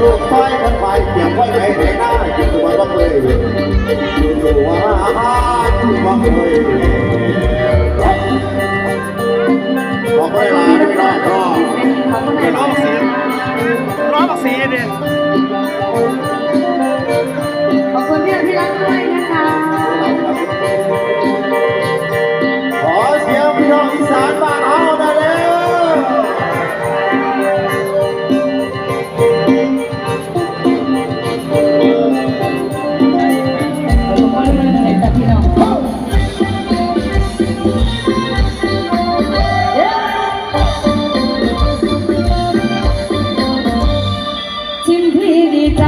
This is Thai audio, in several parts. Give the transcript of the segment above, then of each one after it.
ซอยคนไปเกี่ยวไว้ในไหนหน้าจิตตัวบ้างเลยอยู่ว่าบ้างเลยบอกเวลาไม่รอรอเดี๋ยวร้องสีร้องสีเนี่ย กันพี่น้องจิมพี่ดีใจ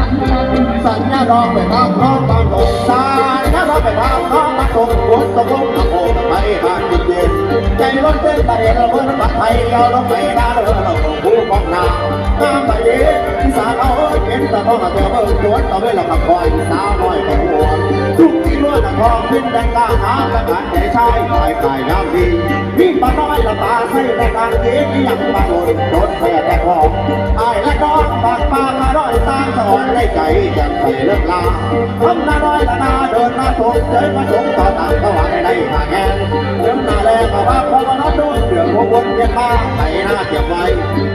สุดเป็นมันมันสัญญาดองไปทางน้องบางองศาถ้าเราไปทางน้องมาส่งฝนตกลงตะโกนไปบ้านเย็นใจรถเต้นไปเราเมื่อปัดไทยเราลงไปนาเรือเราผู้มองนาน้ำไปเย็นสาเราเห็นตะท้องเธอเมื่อสวนตะเวลาขับคอยสาวน้อยกับหัวทุกที่ล้วนทองขึ้นแดงกล้าหาและการใจชายชายกายน้ำดีพี่ป้าน้อยละตาใส่ในการเย็นยังมาโดนโดนแพ้างสอนในใจกันไปเลิกลาทำนาน้อยละนาเดินมาตกเจอมาตกต่อต่างก็หวังได้หาแงนเดินนาแลมาว่าพอมาน้องดนเดือดพวกวนเวียนมาไปหน้าเก็บไว้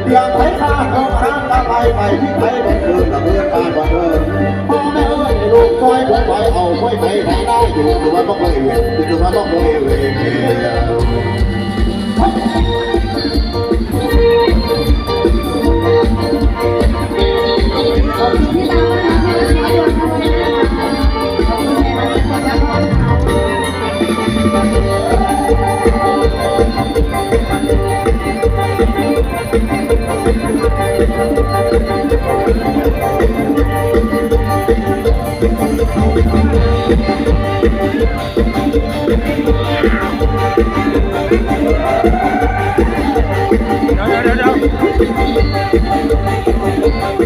เดือดไถข้าตกน้ำตาไปไปที่ไปบนเดินกับเพื่อนบ้านบ่เดินพ่อแม่เอ้ยลูกคอยผมไว้เอาไว้ไปไหนได้อยู่อยู่ว่าบ่เคยเวียนอยู่ว่าบ่เคยเวียน Thank you.